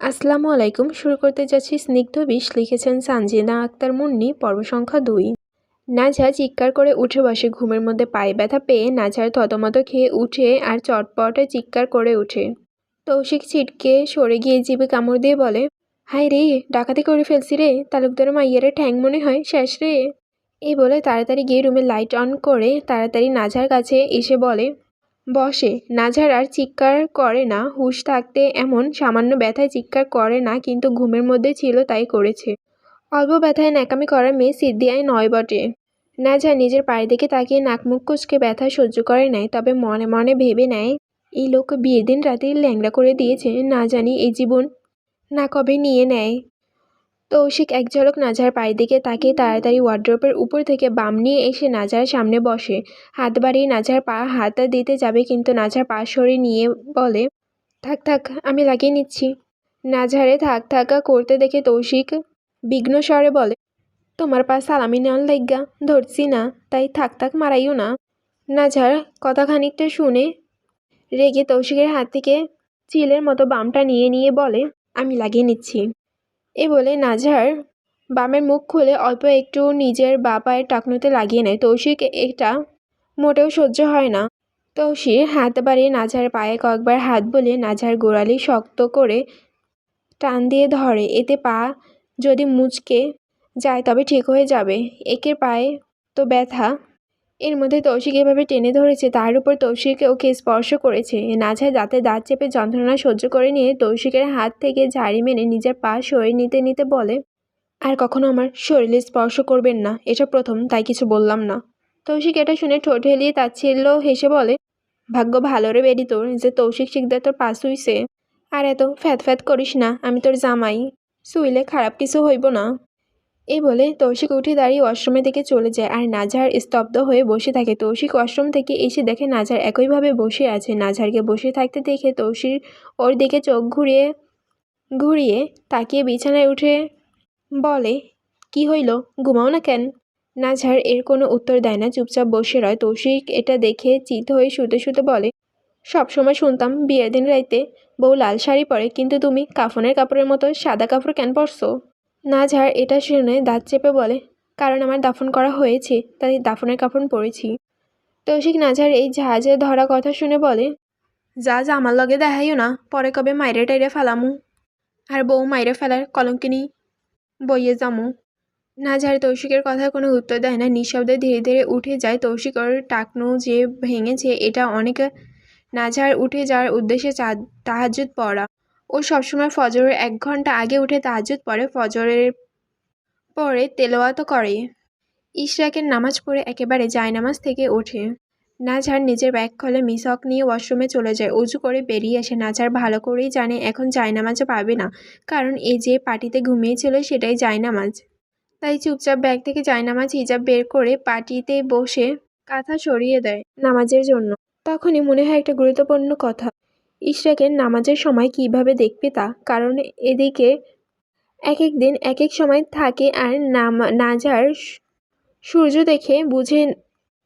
আসসালামু আলাইকুম। শুরু করতে যাচ্ছি স্নিগ্ধ বিষ, লিখেছেন সানজিনা আক্তার মুন্নি, পর্ব সংখ্যা দুই। নাঝা চিৎকার করে উঠে বসে, ঘুমের মধ্যে পায়ে ব্যথা পেয়ে নাঝার থতমত খেয়ে উঠে আর চটপটে চিৎকার করে ওঠে। তৌশিক ছিটকে সরে গিয়ে জিভে কামড় দিয়ে বলে, হায় রে, ডাকাতি করে ফেলছি রে, তালুকদার মাইয়ারে ঠ্যাং মনে হয়, শেষ রে। এই বলে তাড়াতাড়ি গিয়ে রুমে লাইট অন করে তাড়াতাড়ি নাঝার কাছে এসে বলে বসে। নাঝার আর চিৎকার করে না, হুঁশ থাকতে এমন সামান্য ব্যথায় চিৎকার করে না, কিন্তু ঘুমের মধ্যে ছিল তাই করেছে। অল্প ব্যথায় ন্যাকামি করার মেয়ে সিদ্ধিয়ায় নয় বটে। নাঝা নিজের পায়ের দিকে তাকিয়ে নাক মুখ কুচকে ব্যথা সহ্য করে নেয় তবে মনে মনে ভেবে নেয়, এই লোক বিয়ের দিন রাতে ল্যাংড়া করে দিয়েছে, না জানি এই জীবন না কবে নিয়ে নেয়। তৌশিক এক ঝলক নাঝার পায়ের দিকে তাকিয়ে তাড়াতাড়ি ওয়ার্ড্রোপের উপর থেকে বাম নিয়ে এসে নাজার সামনে বসে। হাত বাড়িয়ে নাঝার পা হাত দিতে যাবে কিন্তু নাঝার পা সরে নিয়ে বলে, থাক থাক, আমি লাগিয়ে নিচ্ছি। নাঝারে থাক, থাকা করতে দেখে তৌশিক বিঘ্ন স্বরে বলে, তোমার পা সালামি নেওয়ার লাইগা, ধরছি না, তাই থাক থাক, মারাইও না। নাঝার কথা খানিকটা শুনে রেগে তৌশিকের হাত থেকে চিলের মতো বামটা নিয়ে নিয়ে বলে, আমি লাগিয়ে নিচ্ছি। এ বলে নাঝার বামের মুখ খুলে অল্প একটু নিজের বা পায়ের টাকনুতে লাগিয়ে নেয়। তৌশিক এটা মোটেও সহ্য হয় না। তৌশিক হাত বাড়িয়ে নাঝার পায়ে কয়েকবার হাত বলে নাঝার গোড়ালি শক্ত করে টান দিয়ে ধরে। এতে পা যদি মুচকে যায় তবে ঠিক হয়ে যাবে। একের পায়ে তো ব্যথা। এর মধ্যে তৌশিক এভাবে টেনে ধরেছে, তার উপর তৌশিক ওকে স্পর্শ করেছে। নাঝায় দাঁতে দাঁত চেপে যন্ত্রণা সহ্য করে নিয়ে তৌশিকের হাত থেকে ঝাড়ি মেনে নিজের পা সরিয়ে নিতে নিতে বলে, আর কখনো আমার শরীরে স্পর্শ করবেন না এটা প্রথম, তাই কিছু বললাম না। তৌশিক এটা শুনে ঠোঁট হেলিয়ে তাচ্ছিল্য হেসে বলে, ভাগ্য ভালো রে বেরি তোর, যে তৌশিক শিকদার তোর পাশ হইছে আর এত ফ্যাত ফ্যাত করিস না, আমি তোর জামাই, শুইলে খারাপ কিছু হইব না। এই বলে তৌশিক উঠে দাঁড়িয়ে ওয়াশরুমের দিকে চলে যায় আর নাঝার স্তব্ধ হয়ে বসে থাকে। তৌশিক ওয়াশরুম থেকে এসে দেখে নাঝার একইভাবে বসে আছে। নাঝারকে বসে থাকতে দেখে তৌশির ওর দিকে চোখ ঘুরিয়ে ঘুরিয়ে তাকিয়ে বিছানায় উঠে বলে, কি হইল? ঘুমাও না কেন? নাঝার এর কোনো উত্তর দেয় না। চুপচাপ বসে রয়। তৌশিক এটা দেখে চিত হয়ে শুতে শুতে বলে সবসময় শুনতাম বিয়ের দিন রাইতে বউ লাল শাড়ি পরে, কিন্তু তুমি কাফনের কাপড়ের মতো সাদা কাপড় কেন পরছো? নাঝার এটা শুনে দাঁত চেপে বলে, কারণ আমার দাফন করা হয়েছে, তাই দাফনের কাফন পরেছি। তৌশিক নাঝার এই জাহাজে ধরা কথা শুনে বলে, যা যা, আমার লগে দেখাইও না, পরে কবে মাইরে টাইরে ফেলামু? আর বউ মাইরে ফেলার কলঙ্কিনী বইয়ে যামু। নাঝার তৌশিকের কথা কোনো উত্তর দেয় না, নিঃশব্দে ধীরে ধীরে উঠে যায় তৌশিক, ওর টাকনু যে ভেঙেছে, এটা অনেক নাঝার উঠে যাওয়ার উদ্দেশ্যে তাহাজুদ পড়া। ও সবসময় ফজরের এক ঘণ্টা আগে উঠে তাহাজুদ পরে ফজরের পরে তেলাওয়াত করে। ইশরাকের নামাজ পড়ে একেবারে জায়নামাজ থেকে ওঠে। নাঝার নিজের ব্যাগ খোলে, মিসক নিয়ে ওয়াশরুমে চলে যায়। উজু করে বেরিয়ে আসে। নাঝার ভালো করেই জানে এখন জায়নামাজও পাবে না। কারণ এই যে পার্টিতে ঘুমিয়েছিল সেটাই জায়নামাজ। তাই চুপচাপ ব্যাগ থেকে জায়নামাজ হিজাব বের করে পার্টিতে বসে কাঁথা সরিয়ে দেয় নামাজের জন্য। তখনই মনে হয় একটা গুরুত্বপূর্ণ কথা। ইশরাকের নামাজের সময় কীভাবে দেখবে তা? কারণ এদিকে এক এক দিন এক এক সময় থাকে আর নাজার সূর্য দেখে বুঝে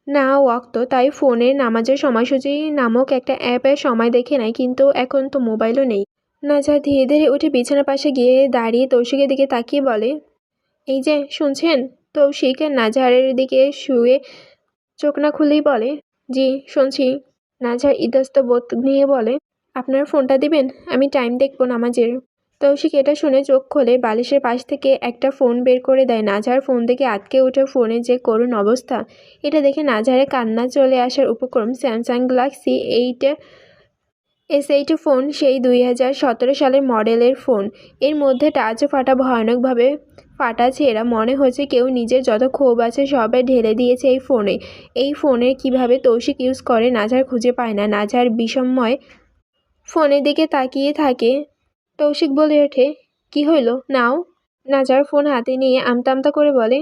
না ওয়াক্ত, তাই ফোনে নামাজের সময়সূচি নামক একটা অ্যাপে সময় দেখে নেয়, কিন্তু এখন তো মোবাইলও নেই। নাজার ধীরে ধীরে উঠে বিছানার পাশে গিয়ে দাঁড়িয়ে তৌশিকের দিকে তাকিয়ে বলে, এই যে, শুনছেন? তৌশিক নাজারের দিকে শুয়ে চোখ না খুলেই বলে, জি, শুনছি। নাজার ইতস্ত বোধ নিয়ে বলে আপনার ফোনটা দিবেন? আমি টাইম দেখব নামাজের। তৌশিক এটা শুনে চোখ খোলে, বালিশের পাশ থেকে একটা ফোন বের করে দেয় নাজার। ফোন থেকে আটকে ওঠে ফোনে যে করুণ অবস্থা। এটা দেখে নাজারে কান্না চলে আসার উপক্রম Samsung Galaxy eight S eight phone, সেই দুই হাজার সতেরো সালের মডেলের ফোন। এর মধ্যে টাচও ফাটা ভয়ানকভাবে ফাটা এরা। মনে হচ্ছে কেউ নিজের যত ক্ষোভ আছে সবে ঢেলে দিয়েছে এই ফোনে। এই ফোনে কীভাবে তৌশিক ইউজ করে, নাজার খুঁজে পায় না। নাজার বিষময় ফোনের দিকে তাকিয়ে থাকে। তৌশিক বলে ওঠে, কি হইল? নাও। নাজার ফোন হাতে নিয়ে আমতা আমতা করে বলে,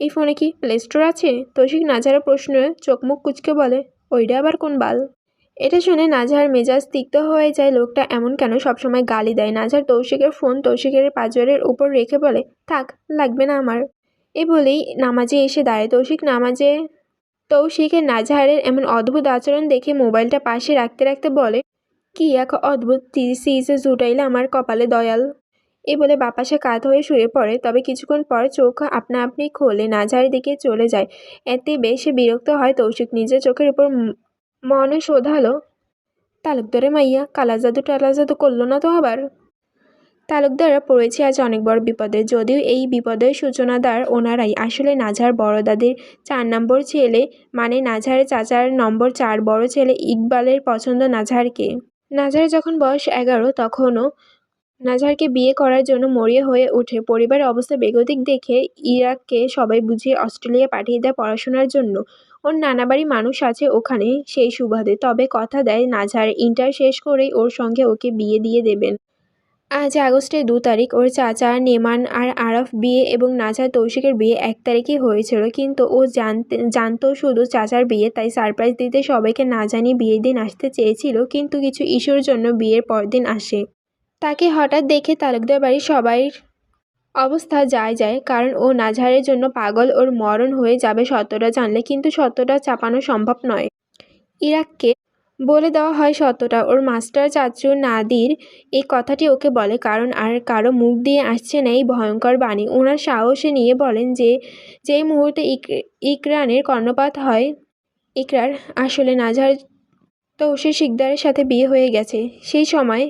এই ফোনে কি প্লে স্টোর আছে? তৌশিক নাজারের প্রশ্নে চোখ মুখ কুচকে বলে, ওইটা আবার কোন বাল? এটা শুনে নাজার মেজাজ তিক্ত হয়ে যায়, লোকটা এমন কেন সবসময় গালি দেয়? নাজার তৌশিকের ফোন তৌশিকের পাজরের উপর রেখে বলে, থাক, লাগবে না আমার। এ বলেই নামাজে এসে দাঁড়ায়। তৌশিক নামাজে, তৌশিকের নাজাহারের এমন অদ্ভুত আচরণ দেখে মোবাইলটা পাশে রাখতে রাখতে বলে কি এক অদ্ভুত সিজে জুটাইলে আমার কপালে দয়াল। এ বলে বাপাসে কাত হয়ে শুয়ে পড়ে, তবে কিছুক্ষণ পর চোখ আপনা আপনি খোলে নাঝার দিকে চলে যায়। এতে বেশি বিরক্ত হয় তৌশিক, নিজের চোখের উপর মনে শোধালো। তালুকদারে মাইয়া কালা জাদু টালা জাদু করল না তো আবার? তালুকদাররা পড়েছে আজ অনেক বড় বিপদে, যদিও এই বিপদের সূচনাদার ওনারাই। আসলে নাঝার বড় দাদির চার নম্বর ছেলে মানে নাঝারের চাচার নম্বর চার বড় ছেলে ইকবালের পছন্দ নাঝারকে নাঝারের যখন বয়স এগারো, তখনও নাজারকে বিয়ে করার জন্য মরিয়া হয়ে ওঠে। পরিবারের অবস্থা বেগতিক দেখে ইরাককে সবাই বুঝিয়ে অস্ট্রেলিয়া পাঠিয়ে দেয় পড়াশোনার জন্য। ওর নানা বাড়ি মানুষ আছে ওখানে সেই সুবাদে। তবে কথা দেয় নাজার, ইন্টার শেষ করেই ওর সঙ্গে ওকে বিয়ে দিয়ে দেবেন। আজ আগস্টের দু তারিখ। ওর চাচা নেমান আর আরফ বিয়ে এবং নাজার তৌশিকের বিয়ে এক তারিখই হয়েছিল। কিন্তু ও জানতে, জানতো শুধু চাচার বিয়ে, তাই সারপ্রাইজ দিতে সবাইকে না জানিয়ে বিয়ের দিন আসতে চেয়েছিল। কিন্তু কিছু ইস্যুর জন্য বিয়ের পরদিন আসে। তাকে হঠাৎ দেখে তালুকদার বাড়ির সবাই অবস্থা যায় যায়, কারণ ও নাঝারের জন্য পাগল, ওর মরণ হয়ে যাবে সত্যটা জানলে। কিন্তু সত্যটা চাপানো সম্ভব নয়। ইরাককে বলে দেওয়া হয় সত্যটা। ওর মাস্টার চাচু নাদির এই কথাটি ওকে বলে, কারণ আর কারও মুখ দিয়ে আসছে না এই ভয়ঙ্কর বাণী। ওনার সাহসে নিয়ে বলেন যে, যেই মুহূর্তে ইক, ইকরানের কর্ণপাত হয়, ইকরার আসলে নাজার সে শিকদারের সাথে বিয়ে হয়ে গেছে। সেই সময়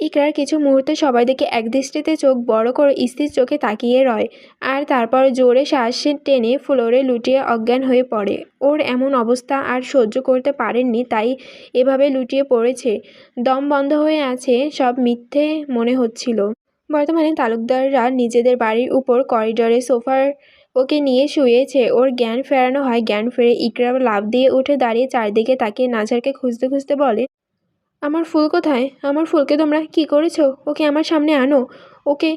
ইকরার কিছু মুহূর্তে সবাই দেখে একদৃষ্টিতে চোখ বড় করে স্থির চোখে তাকিয়ে রয়, আর তারপর জোরে শ্বাস টেনে ফ্লোরে লুটিয়ে অজ্ঞান হয়ে পড়ে। ওর এমন অবস্থা আর সহ্য করতে পারেননি, তাই এভাবে লুটিয়ে পড়েছে। দম বন্ধ হয়ে আছে, সব মিথ্যে মনে হচ্ছিল। বর্তমানে তালুকদাররা নিজেদের বাড়ির উপর করিডোরে সোফার ওকে নিয়ে শুয়েছে। ওর জ্ঞান ফেরানো হয়, জ্ঞান ফেরে ইকরা লাভ দিয়ে উঠে দাঁড়িয়ে চারদিকে তাকিয়ে নাজারকে খুঁজতে খুঁজতে বলে আমার ফুল কোথায়? আমার ফুলকে তোমরা কি করেছ? ওকে আমার সামনে আনো। ওকে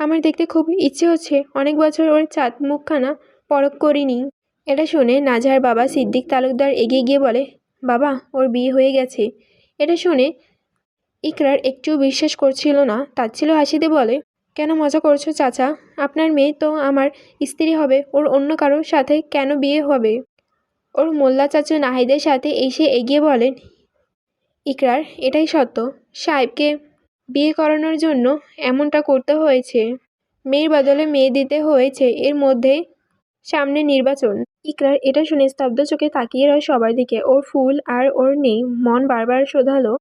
আমার দেখতে খুব ইচ্ছে হচ্ছে। অনেক বছর ওর চাঁদ মুখখানা পরক করিনি। এটা শুনে নাজার বাবা সিদ্দিক তালুকদার এগিয়ে গিয়ে বলে, বাবা, ওর বিয়ে হয়ে গেছে। এটা শুনে ইকরার একটুও বিশ্বাস করছিল না। তাচ্ছিল হাসিতে বলে, কেন মজা করছ চাচা? আপনার মেয়ে তো আমার স্ত্রী হবে। ওর অন্য কারোর সাথে কেন বিয়ে হবে? ওর মোল্লা চাচু নাহিদের সাথে এসে এগিয়ে বলেন ইকরার, এটাই সত্য। সাহেবকে বিয়ে করানোর জন্য এমনটা করতে হয়েছে। মেয়ের বদলে মেয়ে দিতে হয়েছে, এর মধ্যে সামনে নির্বাচন। ইকরার এটা শুনে স্তব্ধ চোখে তাকিয়ে রয় সবার দিকে। ওর ফুল আর ওর নেই, মন বারবার শোধালো।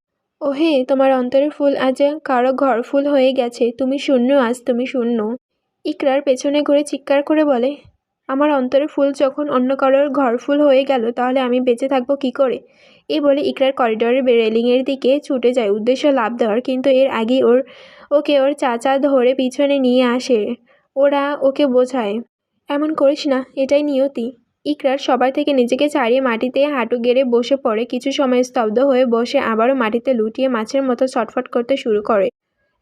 ও হে তোমার অন্তরের ফুল আজ কারও ঘর ফুল হয়ে গেছে, তুমি শূন্য, আজ তুমি শূন্য। ইকরার পেছনে ঘুরে চিৎকার করে বলে, আমার অন্তরের ফুল যখন অন্য কারোর ঘর ফুল হয়ে গেল, তাহলে আমি বেঁচে থাকব কি করে? এই বলে ইকরার করিডোরের রেলিংয়ের দিকে ছুটে যায়। উদ্দেশ্য লাভ দেওয়ার, কিন্তু এর আগেই ওর, ওকে ওর চাচা ধরে পিছনে নিয়ে আসে। ওরা ওকে বোঝায়, এমন করিস না, এটাই নিয়তি। ইকরার সবার থেকে নিজেকে ছাড়িয়ে মাটিতে হাঁটু গেড়ে বসে পড়ে। কিছু সময় স্তব্ধ হয়ে বসে আবারও মাটিতে লুটিয়ে মাছের মতো ছটফট করতে শুরু করে।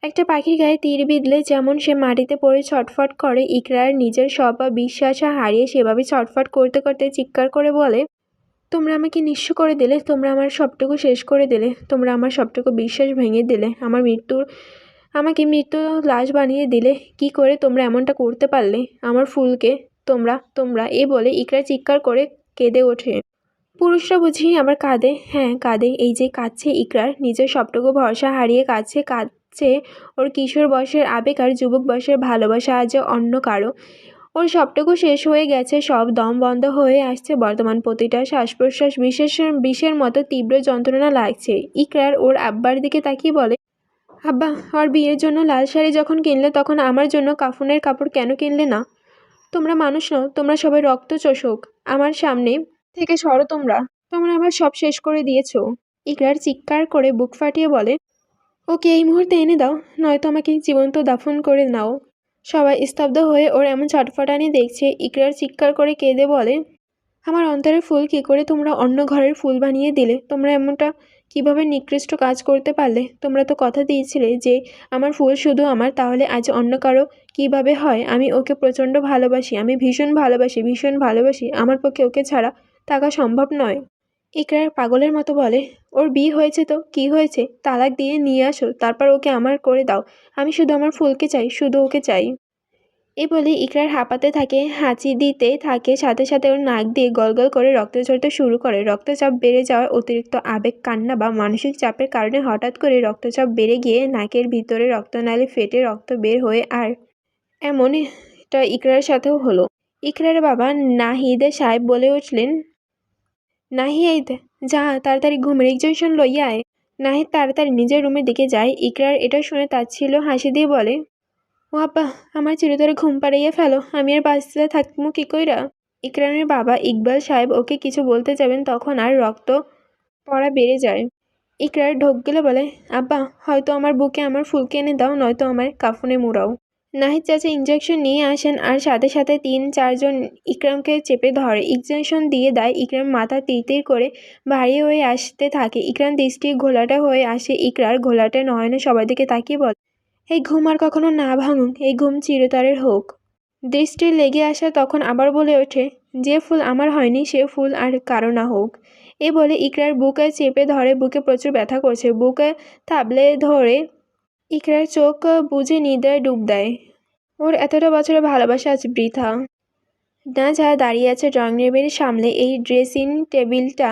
একটা পাখির গায়ে তীর বিঁধলে যেমন সে মাটিতে পড়ে ছটফট করে, ইকরার নিজের সব বিশ্বাস হারিয়ে সেভাবে ছটফট করতে করতে চিৎকার করে বলে তোমরা আমাকে নিঃস্ব করে দিলে, তোমরা আমার সবটুকু শেষ করে দিলে, তোমরা আমার সবটুকু বিশ্বাস ভেঙে দিলে, আমার মৃত্যুর আমাকে মৃত্যু লাশ বানিয়ে দিলে, কি করে তোমরা এমনটা করতে পারলে? আমার ফুলকে তোমরা তোমরা এ বলে ইকরা চিৎকার করে কেঁদে ওঠে। পুরুষরা বুঝি আবার কাঁদে। হ্যাঁ কাঁদে। এই যে কাঁদছে ইকরার নিজের সবটুকু ভরসা হারিয়ে কাঁদছে কাঁদছে ওর কিশোর বয়সের আবেগ আর যুবক বয়সের ভালোবাসা আজ অন্য কারও। ওর সবটুকু শেষ হয়ে গেছে, সব দম বন্ধ হয়ে আসছে। বর্তমান প্রতিটা শ্বাস প্রশ্বাস বিশেষ বিষের মতো তীব্র যন্ত্রণা লাগছে। ইকরার ওর আব্বার দিকে তাকিয়ে বলে, আব্বা, ওর বিয়ের জন্য লাল শাড়ি যখন কিনলে তখন আমার জন্য কাফনের কাপড় কেন কিনলে না? তোমরা মানুষ নও, তোমরা সবাই রক্ত চোষক আমার সামনে থেকে সরো তোমরা। তোমরা আমার সব শেষ করে দিয়েছ। ইকরার চিৎকার করে বুক ফাটিয়ে বলে, ওকে এই মুহূর্তে এনে দাও, নয়তো আমাকে জীবন্ত দাফন করে নাও। সবাই স্তব্ধ হয়ে ওর এমন ছটফটানি দেখছে, ইকরার চিৎকার করে কেঁদে বলে, আমার অন্তরের ফুল কী করে তোমরা অন্য ঘরের ফুল বানিয়ে দিলে? তোমরা এমনটা কীভাবে নিকৃষ্ট কাজ করতে পারলে? তোমরা তো কথা দিয়েছিলে যে আমার ফুল শুধু আমার, তাহলে আজ অন্য কারও কীভাবে হয়? আমি ওকে প্রচণ্ড ভালোবাসি, আমি ভীষণ ভালোবাসি ভীষণ ভালোবাসি। আমার পক্ষে ওকে ছাড়া থাকা সম্ভব নয়। ইকরার পাগলের মতো বলে, ওর বিয়ে হয়েছে তো? কি হয়েছে? তালাক দিয়ে নিয়ে আসো, তারপর ওকে আমার করে দাও। আমি শুধু আমার ফুলকে চাই, শুধু ওকে চাই। এ বলে ইকরার হাঁপাতে থাকে, হাঁচি দিতে থাকে, সাথে সাথে ওর নাক দিয়ে গলগল করে রক্ত ঝরতে শুরু করে। রক্তচাপ বেড়ে যাওয়ার অতিরিক্ত আবেগ, কান্না বা মানসিক চাপের কারণে হঠাৎ করে রক্তচাপ বেড়ে গিয়ে নাকের ভিতরে রক্তনালী ফেটে রক্ত বের হয়ে আর এমনটা ইকরার সাথেও হলো। ইকরার বাবা নাহিদে সাহেব বলে উঠলেন নাহিদ যা, তাড়াতাড়ি ঘুমের ইঞ্জেকশন লইয়া আয়। নাহিদ তাড়াতাড়ি নিজের রুমের দিকে যায় ইকরার এটা শুনে তাচ্ছিল হাসি দিয়ে বলে, ও আব্বা, আমার চিরতরে ঘুম পাড়াইয়া ফেলো, আমি আর বাঁচতে থাকব কি কইরা? ইকরামের বাবা ইকবাল সাহেব ওকে কিছু বলতে যাবেন তখন আর রক্ত পড়া বেড়ে যায়। ইকরার ঢোক গেলে বলে, আব্বা, হয়তো আমার বুকে আমার ফুলকে এনে দাও, নয়তো আমার কাফনে মুড়াও। নাহিদ চাচা ইঞ্জেকশন নিয়ে আসেন আর সাথে সাথে তিন, চারজন ইকরামকে চেপে ধরে। ইঞ্জেকশন দিয়ে দেয়, ইকরাম মাথা তিরতির করে ভারী হয়ে আসতে থাকে। ইকরাম দৃষ্টি ঘোলাটা হয়ে আসে। ইকরার ঘোলাটা নয়নে সবার দিকে তাকিয়ে বলে, এই ঘুম আর কখনো না ভাঙুক, এই ঘুম চিরতরের হোক। দৃষ্টি লেগে আসা তখন আবার বলে ওঠে, যে ফুল আমার হয়নি, সে ফুল আর কারও না হোক। এ বলে ইকরার বুকে চেপে ধরে, বুকে প্রচুর ব্যথা করছে। বুকে থাবলে ধরে ইকরার চোখ বুঝে নিদায় ডুব দেয়। ওর এতটা বছরের ভালোবাসা আজ বৃথা। না যা দাঁড়িয়ে আছে ড্রয়িং রুমের সামনে এই ড্রেসিং টেবিলটা।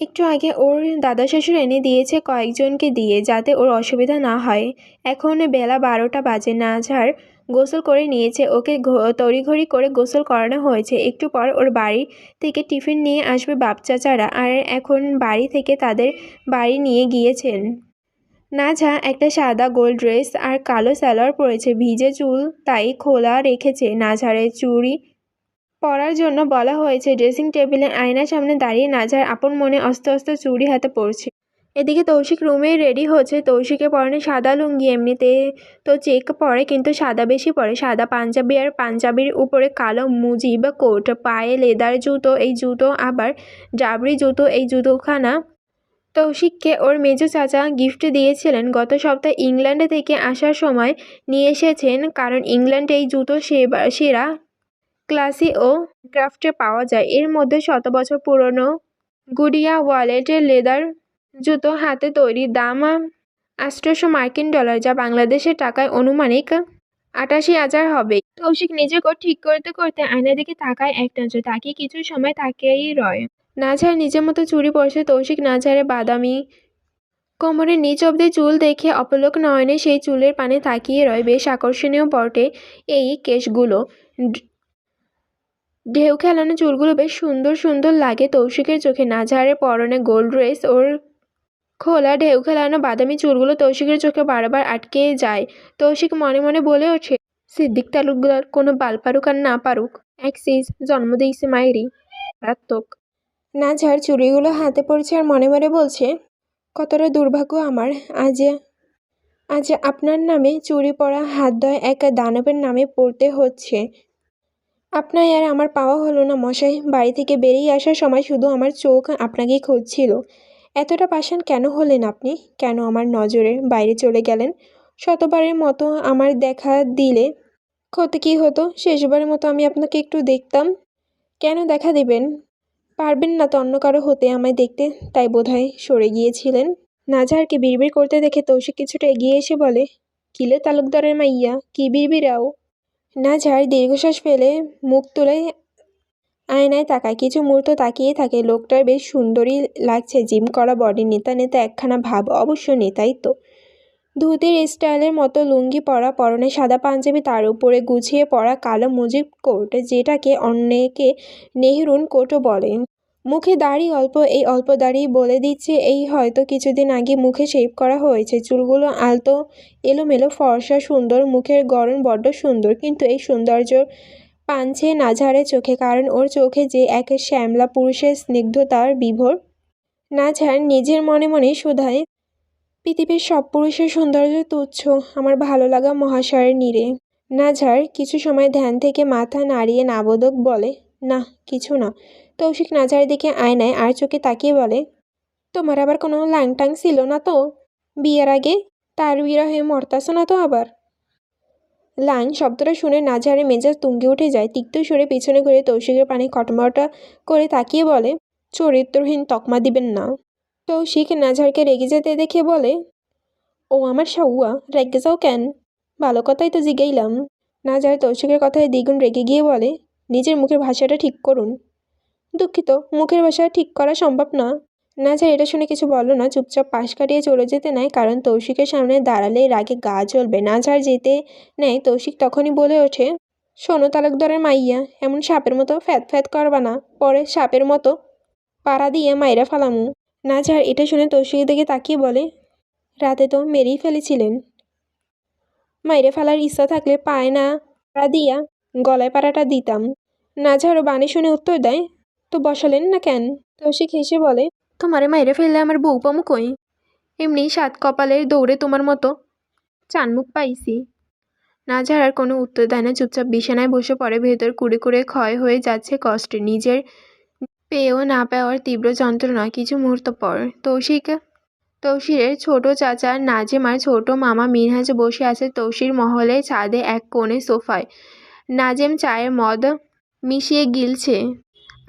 একটু আগে ওর দাদা শ্বশুর এনে দিয়েছে কয়েকজনকে দিয়ে যাতে ওর অসুবিধা না হয়। এখন বেলা বারোটা বাজে নাঝার গোসল করে নিয়েছে। ওকে তড়িঘড়ি করে গোসল করানো হয়েছে। একটু পর ওর বাড়ি থেকে টিফিন নিয়ে আসবে বাপ চাচারা আর এখন বাড়ি থেকে তাদের বাড়ি নিয়ে গিয়েছেন। নাঝা একটা সাদা গোল ড্রেস আর কালো সালোয়ার পরেছে। ভিজে চুল তাই খোলা রেখেছে নাঝারের চুড়ি পরার জন্য বলা হয়েছে। ড্রেসিং টেবিলে আয়নার সামনে দাঁড়িয়ে নাজার আপন মনে অস্তে অস্তে চুড়ি হাতে পড়ছে এদিকে তৌশিক রুমে রেডি হচ্ছে। তৌশিকের পরনে সাদা লুঙ্গি এমনিতে তো চেক পরে, কিন্তু সাদা বেশি পরে। সাদা পাঞ্জাবি আর পাঞ্জাবির উপরে কালো মুজি বা কোট, পায়ে লেদার জুতো, এই জুতো আবার ডাবরি জুতো, এই জুতোখানা তৌশিককে ওর মেজো চাচা গিফট দিয়েছিলেন গত সপ্তাহে ইংল্যান্ডে থেকে আসার সময় নিয়ে এসেছেন, কারণ ইংল্যান্ডে এই জুতো সেরা ক্লাসি ও ক্রাফটে পাওয়া যায়। এর মধ্যে শত বছর পুরনো গুডিয়া ওয়ালেটের লেদার জুতো হাতে তৈরি, দাম আষ্টশো মার্কিন ডলার, যা বাংলাদেশের টাকায় অনুমানিক আটাশি হাজার হবে। কৌশিক নিজেকে ঠিক করতে করতে আয়নার দিকে তাকায় এক নজর, তাকিয়ে কিছু সময় তাকিয়েই রয়। নাঝার নিজের মতো চুরি পড়ছে তৌশিক নাঝারে বাদামি। কোমরের নিচ অব্দি চুল দেখে অপলক নয়নে সেই চুলের পানে তাকিয়ে রয় বেশ আকর্ষণীয় বটে এই কেশগুলো। ঢেউ খেলানো চুলগুলো বেশ সুন্দর সুন্দর লাগে তৌশিকের চোখে। নাঝারের পরনে গোল্ড ড্রেস ওর খোলা ঢেউ খেলানো বাদামি চুলগুলো তৌশিকের চোখে বারবার আটকে যায়। তৌশিক মনে মনে বলে ওঠে, সিদ্দিক তালুকদার, কোনো বাল পারুক আর না পারুক। অ্যাক্সিস জন্ম দিয়েছে মায়েরই। মারাত্মক। নাঝার চুড়িগুলো হাতে পড়ছে আর মনে মনে বলছে, কতটা দুর্ভাগ্য আমার। আজ আজ আপনার নামে চুরি পড়া হাত দয় এক দানবের নামে পড়তে হচ্ছে। আপনার আর আমার পাওয়া হলো না, মশাই। বাড়ি থেকে বেরিয়ে আসার সময় শুধু আমার চোখ আপনাকেই খুঁজছিল। এতটা পাষাণ কেন হলেন আপনি? কেন আমার নজরের বাইরে চলে গেলেন? শতবারের মতো আমার দেখা দিলে ক্ষতি কী হতো? শেষবারের মতো আমি আপনাকে একটু দেখতাম। কেন দেখা দেবেন? পারবেন না তো অন্য কারও হতে আমায় দেখতে। তাই বোধহয় সরে গিয়েছিলেন। নাজারকে বিড়বিড় করতে দেখে তৌশিক কিছুটা এগিয়ে এসে বলে কিলে তালুকদারের মাইয়া? কি বিড়বিড়াও নাজার দীর্ঘশ্বাস ফেলে মুখ তুলে আয়নায় তাকায়। কিছু মুহূর্ত তাকিয়ে থাকে। লোকটার বেশ সুন্দরী লাগছে। জিম করা বডি নেতা নেতা একখানা ভাব। অবশ্য নেতাই তো। ধুতির স্টাইলের মতো লুঙ্গি পরা পরনে সাদা পাঞ্জাবি, তার উপরে গুছিয়ে পরা কালো মুজিব কোট, যেটাকে অনেকে নেহরুন কোটও বলেন। মুখে দাড়ি অল্প, এই অল্প দাড়ি বলে দিচ্ছে, এই হয়তো কিছুদিন আগে মুখে শেভ করা হয়েছে। চুলগুলো আলতো, এলোমেলো, ফর্সা, সুন্দর, মুখের গড়ন বড্ড সুন্দর, কিন্তু এই সৌন্দর্য পাঞ্ছে নাঝারের চোখে, কারণ ওর চোখে যে এক শ্যামলা পুরুষের স্নিগ্ধতার বিভোর না নাঝার নিজের মনে মনে শুধায় পৃথিবীর সব পুরুষের সৌন্দর্য তুচ্ছ। আমার ভালো লাগা মহাশয়ের নীরে নাঝার কিছু সময় ধ্যান থেকে মাথা নাড়িয়ে নাবোধক বলে, না, কিছু না। তৌশিক নাঝারের দিকে আয়নায় আর চোখে তাকিয়ে বলে, তোমার আবার কোনো ল্যাংটাং ছিল না তো? বিয়ের আগে? তার বিরহে মরতাছ না তো আবার? লাং শব্দটা শুনে নাঝারে মেজাজ তুঙ্গে উঠে যায়। তিক্ত সরে পিছনে ঘুরে তৌশিকের পানি কটমটা করে তাকিয়ে বলে, চরিত্রহীন তকমা দিবেন না। তৌশিক নাঝারকে রেগে যেতে দেখে বলে, ও আমার সাউয়া রেগে যাও কেন? ভালো কথাই তো জিগাইলাম। নাজার তৌশিকের কথায় দ্বিগুণ রেগে গিয়ে বলে, নিজের মুখের ভাষাটা ঠিক করুন। দুঃখিত, মুখের ভাষা ঠিক করা সম্ভব না। নাজার এটা শুনে কিছু বলো না, চুপচাপ পাশ কাটিয়ে চলে যেতে নেয়, কারণ তৌশিকের সামনে দাঁড়ালে রাগে গা জ্বলবে। নাজার যেতে নেয় তৌশিক তখনই বলে ওঠে, শোনো তালুকদারের মাইয়া, এমন সাপের মতো ফ্যাত ফ্যাত করবা না। পরে সাপের মতো পাড়া দিয়ে মাইরা ফালামু। নাজার এটা শুনে তৌশিকের দিকে তাকিয়ে বলে, রাতে তো মেরেই ফেলেছিলেন। মাইরে ফেলার ইচ্ছা থাকলে পায় না। পাড়া দিয়া গলায় পাড়াটা দিতাম। নাজারও বাণী শুনে উত্তর দেয়, তো বসালেন না কেন? তৌশিক হেসে বলে, তোমারে মাইরে ফেললে আমার বউ পামু কই? এমনি সাত কপালের দৌড়ে তোমার মতো চানমুখ পাইছি নাজার আর কোনো উত্তর দেয় না, চুপচাপ বিছানায় বসে পড়ে, ভেতর কুড়ে কুড়ে ক্ষয় হয়ে যাচ্ছে কষ্টে। নিজের পেয়েও না পাওয়ার তীব্র যন্ত্রণা কিছু মুহূর্ত পর তৌশিক তৌসিরের ছোট চাচা নাজেমার ছোট মামা মিনহাজ বসে আছে তৌসির মহলে ছাদে এক কোণে সোফায়। নাজেম চায়ের মদ মিশিয়ে গিলছে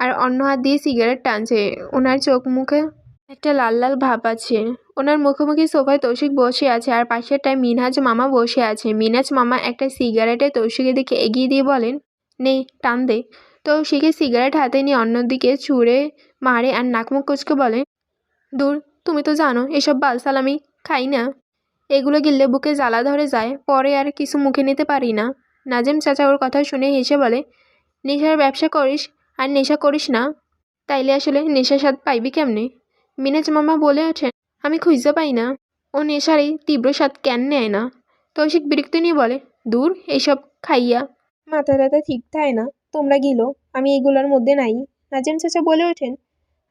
আর অন্য হাত দিয়ে সিগারেট টানছে। ওনার চোখ মুখে একটা লাল লাল ভাব আছে। ওনার মুখোমুখি সোফায় তৌশিক বসে আছে আর পাশেরটায় মিনহাজ মামা বসে আছে। মিনহাজ মামা একটা সিগারেটে তৌশিকের দিকে এগিয়ে দিয়ে বলেন, নে, টান দে। তৌশিকে সিগারেট হাতে নিয়ে অন্যদিকে ছুঁড়ে মারে আর নাকমুখ কুচকে বলে, দূর, তুমি তো জানো, এসব বালসাল আমি খাই না। এগুলো গিললে বুকে জ্বালা ধরে যায়, পরে আর কিছু মুখে নিতে পারি না। নাজিম চাচা ওর কথা শুনে হেসে বলে, নেশার ব্যবসা করিস আর নেশা করিস না। তাইলে আসলে নেশার স্বাদ পাইবি কেমনে? মিনাজ মামা বলে ওঠেন আমি খুঁজতে পাই না। ও নেশার এই তীব্র স্বাদ কেন নেয় না? তৌশিক বিরক্তি নিয়ে বলে, দূর এইসব খাইয়া মাথা টাথা ঠিক থাকে না। তোমরা গিলো, আমি এগুলোর মধ্যে নাই। নাজিম চাচা বলে ওঠেন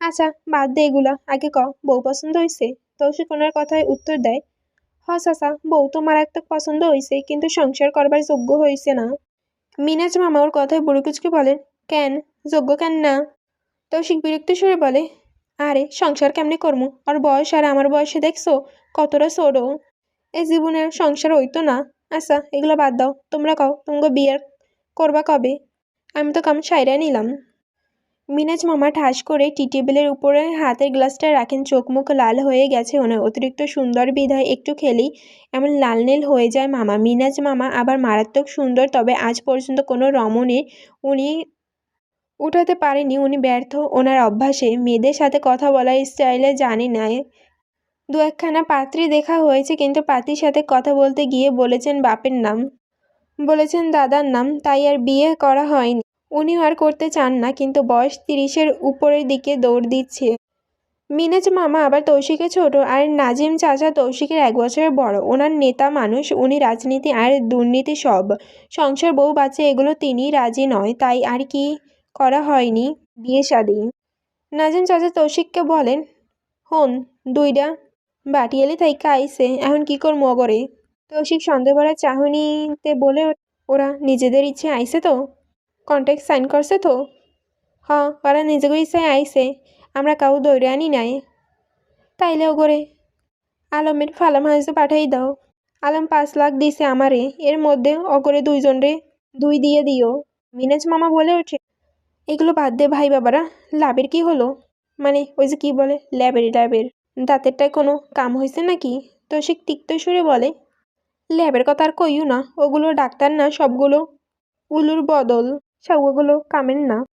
আচ্ছা বাদ দে এগুলা, আগে ক বউ পছন্দ হয়েছে তৌশিক ওনার কথায় উত্তর দেয়, হ চাচা, বউ তো মারাত্মক পছন্দ হয়েছে কিন্তু সংসার করবার যোগ্য হয়েছে না। মিনাজ মামা ওর কথায় বুড়িকুচকে বলেন, কেন? যোগ্য কেন না? তৌশিক বিরক্ত সুরে বলে, আরে, সংসার কেমনে করমু? আর বয়স আর আমার বয়সে দেখছ, কতটা ছোটো? এ জীবনের সংসার হইতো না। আচ্ছা এগুলো বাদ দাও, তোমরা কও, তোমাকে বিয়ের করবা কবে? আমি তো কাম সাইরা নিলাম। মিনাজ মামা ঠাস করে টি টেবিলের উপরে হাতের গ্লাসটা রাখেন চোখ মুখ লাল হয়ে গেছে ওনার। অতিরিক্ত সুন্দর বিধায় একটু খেলেই এমন লাল নীল হয়ে যায় মামা। মিনাজ মামা আবার মারাত্মক সুন্দর, তবে আজ পর্যন্ত কোনো রমণীর উনি উঠাতে পারেনি, উনি ব্যর্থ ওনার অভ্যাসে। মেয়েদের সাথে কথা বলার স্টাইলে জানি না দু একখানা পাত্রী দেখা হয়েছে, কিন্তু পাত্রীর সাথে কথা বলতে গিয়ে বলেছেন বাপের নাম। বলেছেন দাদার নাম, তাই আর বিয়ে করা হয়নি। উনি আর করতে চান না, কিন্তু বয়স তিরিশের উপরের দিকে দৌড় দিচ্ছে। মিনাজ মামা আবার তৌশিকে ছোট আর নাজিম চাচা তৌশিকের এক বছরের বড়। ওনার নেতা মানুষ, উনি রাজনীতি আর দুর্নীতি সব। সংসার বউ বাচ্চা, এগুলো তিনি রাজি নয়, তাই আর কি করা হয়নি বিয়ে শাদি নাজিম চাচা তৌশিককে বলেন, হন দুইটা বাটিয়ালি থাইকা আইসে এখন কি করব অগরে? তৌশিক সন্দেহ ভরা চাহনিতে বলে ওরা নিজেদের ইচ্ছে আইসে তো? কন্ট্যাক্ট সাইন করছে তো? হ, ওরা নিজেকে ইচ্ছায় আইসে। আমরা কাউ দৌড়ে আনি নাই। তাইলে ওগরে। আলমের ফালাম হাসতে পাঠাই দাও। আলম পাঁচ লাখ দিছে আমারে। এর মধ্যে অগরে দুইজন রে দুই দিয়ে দিও। মিনাজ মামা বলে ওঠে। এগুলো বাদ দে ভাই বাবারা। লাভের কি হলো? মানে ওই যে কি বলে? ল্যাবের ল্যাবের। দাঁতেরটায় কোনো কাম হয়েছে নাকি? তো সে তিক্ত সুরে বলে। ল্যাবের কথা আর কইও না। ওগুলো ডাক্তার না সবগুলো উলুর বদল। সবগুলো কামের না।